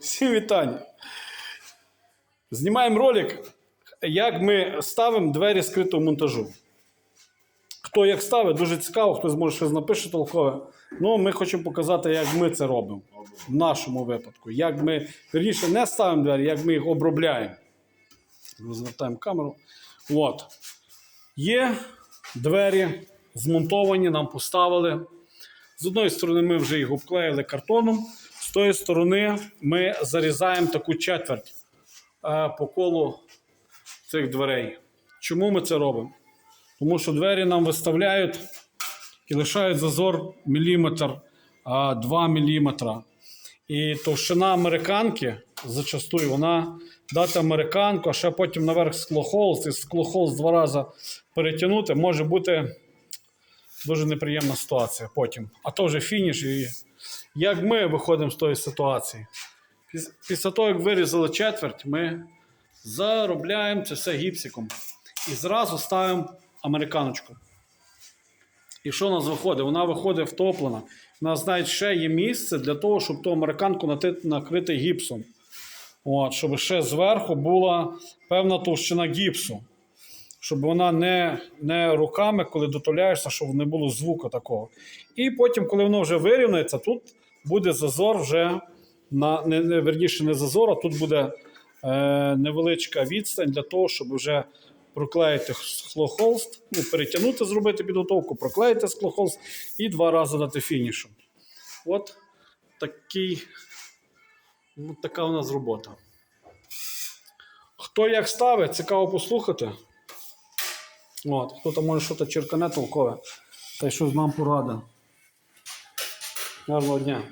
Всім вітання. Знімаємо ролик, як ми ставимо двері скритого монтажу. Хто як ставить, дуже цікаво, хтось може щось напише толкове. Ну, ми хочемо показати, як ми це робимо в нашому випадку. Як ми вірніше не ставимо двері, як ми їх обробляємо. Розвертаємо камеру. От. Є двері змонтовані, нам поставили. З одної сторони, ми вже їх обклеїли картоном, з тої сторони ми зарізаємо таку четверть е, по колу цих дверей. Чому ми це робимо? Тому що двері нам виставляють і лишають зазор міліметр, 2 міліметра. І товщина американки зачастую вона дати американку, а ще потім наверх склохолст, і склохолст два рази перетягнути може бути дуже неприємна ситуація потім. А то вже фініш. І як ми виходимо з тої ситуації? Після того, як вирізали четверть, ми заробляємо це все гіпсиком. І зразу ставимо американочку. І що у нас виходить? Вона виходить втоплена. У нас навіть ще є місце для того, щоб ту американку накрити гіпсом. От, щоб ще зверху була певна товщина гіпсу. Щоб вона не, не руками, коли дотуляєшся, щоб не було звуку такого. І потім, коли воно вже вирівняється, тут буде зазор вже на не, не верніше, не зазор, а тут буде е, невеличка відстань для того, щоб вже проклеїти склохолст, ну, перетягнути, зробити підготовку, проклеїти склохолст і два рази дати фінішу. От такий, ну, така у нас робота. Хто як ставить, цікаво послухати. От, Хто-то може щось черкане толкове, та й щось нам порада. Гарного дня.